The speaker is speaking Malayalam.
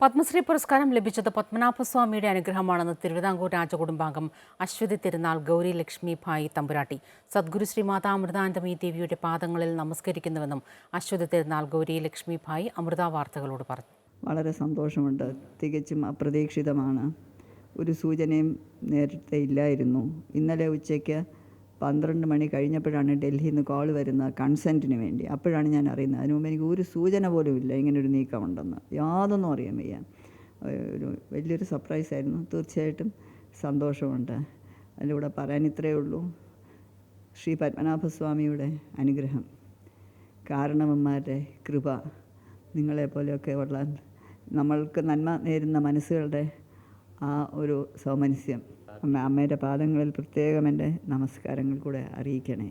പത്മശ്രീ പുരസ്കാരം ലഭിച്ചത് പത്മനാഭസ്വാമിയുടെ അനുഗ്രഹമാണെന്ന് തിരുവിതാംകൂർ രാജകുടുംബാംഗം അശ്വതി തിരുനാൾ ഗൗരി ലക്ഷ്മി ഭായി തമ്പുരാട്ടി. സദ്ഗുരു ശ്രീമാതാ അമൃതാനന്ദമി ദേവിയുടെ പാദങ്ങളിൽ നമസ്കരിക്കുന്നുവെന്നും അശ്വതി തിരുനാൾ ഗൗരി ലക്ഷ്മി ഭായി അമൃത വാർത്തകളോട് പറഞ്ഞു. വളരെ സന്തോഷമുണ്ട്. തികച്ചും അപ്രതീക്ഷിതമാണ്. ഒരു സൂചനയും നേരത്തെ ഇല്ലായിരുന്നു. ഇന്നലെ ഉച്ചയ്ക്ക് പന്ത്രണ്ട് മണി കഴിഞ്ഞപ്പോഴാണ് ഡൽഹിയിൽ നിന്ന് കോൾ വരുന്നത് കൺസെന്റിന് വേണ്ടി. അപ്പോഴാണ് ഞാൻ അറിയുന്നത്. അതിനു മുമ്പ് എനിക്ക് ഒരു സൂചന പോലും ഇല്ല ഇങ്ങനൊരു നീക്കമുണ്ടെന്ന്. യാതൊന്നും അറിയാൻ വയ്യ. ഒരു വലിയൊരു സർപ്രൈസ് ആയിരുന്നു. തീർച്ചയായിട്ടും സന്തോഷമുണ്ട്. അതിന്റെ കൂടെ പറയാൻ ഇത്രയേ ഉള്ളൂ. ശ്രീ പത്മനാഭസ്വാമിയുടെ അനുഗ്രഹം കാരണവന്മാരുടെ കൃപ നിങ്ങളെപ്പോലെയൊക്കെ ഉള്ള നമ്മൾക്ക് നന്മ നേരുന്ന മനസ്സുകളുടെ ആ ഒരു സൗമനസ്യം. അമ്മ അമ്മയുടെ പാദങ്ങളിൽ പ്രത്യേകം എന്റെ നമസ്കാരങ്ങൾ കൂടെ അറിയിക്കണേ.